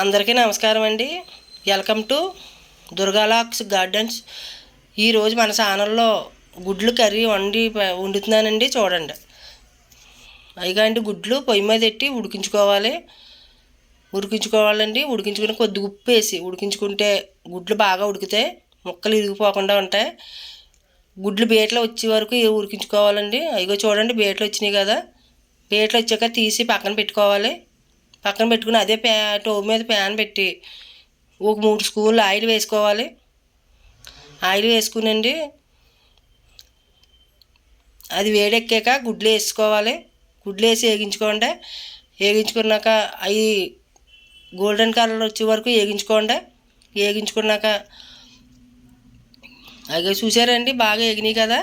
అందరికీ నమస్కారం అండి. వెల్కమ్ టు దుర్గాలాక్స్ గార్డెన్స్ ఈరోజు మన ఛానల్లో గుడ్లు కర్రీ వండి వండుతున్నానండి చూడండి. అయిగా అండి గుడ్లు పొయ్యి మీద పెట్టి ఉడికించుకోవాలి. ఉడికించుకోవాలండి. ఉడికించుకుని కొద్ది ఉప్పు వేసి ఉడికించుకుంటే గుడ్లు బాగా ఉడికితే ముక్కలు ఇరిగిపోకుండా ఉంటాయి. గుడ్లు బేట్లో వచ్చే వరకు ఉడికించుకోవాలండి? అయిగో చూడండి బేట్లు వచ్చినాయి కదా. బేట్లు వచ్చాక తీసి పక్కన పెట్టుకోవాలి. పక్కన పెట్టుకుని అదే ప్యా టోవ్ మీద ప్యాన్ పెట్టి ఒక మూడు స్పూన్లు ఆయిల్ వేసుకోవాలి. ఆయిల్ వేసుకునండి. అది వేడెక్కాక గుడ్లు వేసుకోవాలి. గుడ్లు వేసి వేగించుకోండి. వేగించుకున్నాక అవి గోల్డెన్ కలర్ వచ్చే వరకు వేగించుకోండి. వేగించుకున్నాక అవి చూసారండి బాగా ఎగినాయి కదా.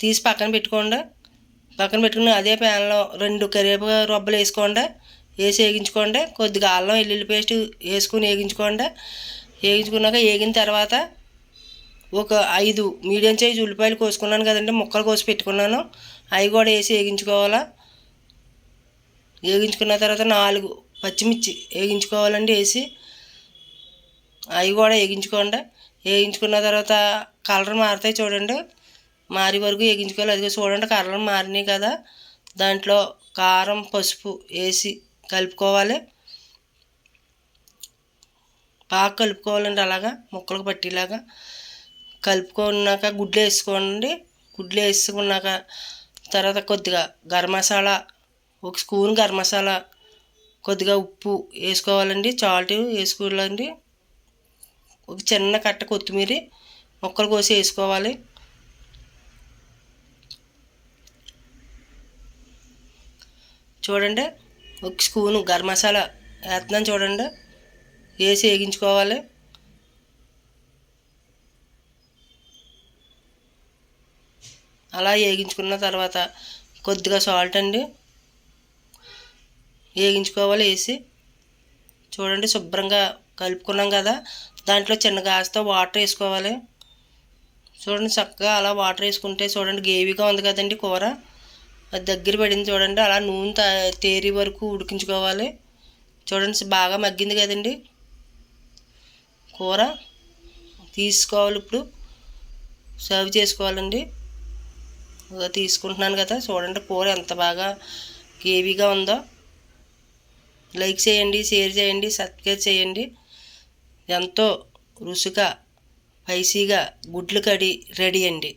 తీసి పక్కన పెట్టుకోండి. పక్కన పెట్టుకుని అదే ప్యాన్లో రెండు కరివేపాకు రొబ్బలు వేసుకోండి. వేసి వేగించుకోండి. కొద్దిగా అల్లం వెల్లుల్లి పేస్ట్ వేసుకుని వేగించుకోండి. వేగించుకున్నాక వేగిన తర్వాత ఒక ఐదు మీడియం సైజ్ ఉల్లిపాయలు కోసుకున్నాను కదండి ముక్కలు కోసి పెట్టుకున్నాను. అవి కూడా వేసి వేగించుకోవాలా. వేగించుకున్న తర్వాత నాలుగు పచ్చిమిర్చి వేగించుకోవాలండి వేసి. అవి కూడా వేగించుకోండి. వేయించుకున్న తర్వాత కలర్ మారుతాయి చూడండి. మారి వరకు వేగించుకోవాలి. అదిగో చూడండి కలర్ మారినాయి కదా. దాంట్లో కారం పసుపు వేసి కలుపుకోవాలి. బాగా కలుపుకోవాలండి అలాగా ముక్కలకు పట్టేలాగా. కలుపుకున్నాక గుడ్లు వేసుకోండి. గుడ్లు వేసుకున్నాక తర్వాత కొద్దిగా గరం మసాలా ఒక స్పూన్ గరం మసాలా కొద్దిగా ఉప్పు వేసుకోవాలండి చాల్ట్ వేసుకోవాలండి. ఒక చిన్న కట్ట కొత్తిమీర ముక్కలు కోసి వేసుకోవాలి. చూడండి ఒక స్పూను గరం మసాలా వేస్తున్నాను చూడండి. వేసి వేగించుకోవాలి. అలా వేగించుకున్న తర్వాత కొద్దిగా సాల్ట్ అండి. వేగించుకోవాలి వేసి. చూడండి శుభ్రంగా కలుపుకున్నాం కదా. దాంట్లో చిన్న గాజుతో వాటర్ వేసుకోవాలి. చూడండి చక్కగా అలా వాటర్ వేసుకుంటే చూడండి గేవీగా ఉంది కదండి కూర. అది దగ్గర పడింది చూడండి అలా నూనె తేరి వరకు ఉడికించుకోవాలి. చూడండి బాగా మగ్గింది కదండి. కూర తీసుకోవాలి ఇప్పుడు. సర్వ్ చేసుకోవాలండి. తీసుకుంటున్నాను కదా చూడండి కూర ఎంత బాగా గ్రేవీగా ఉందో. లైక్ చేయండి షేర్ చేయండి సబ్స్క్రైబ్ చేయండి. ఎంతో రుచిగా స్పైసీగా గుడ్లు కడి రెడీ అండి.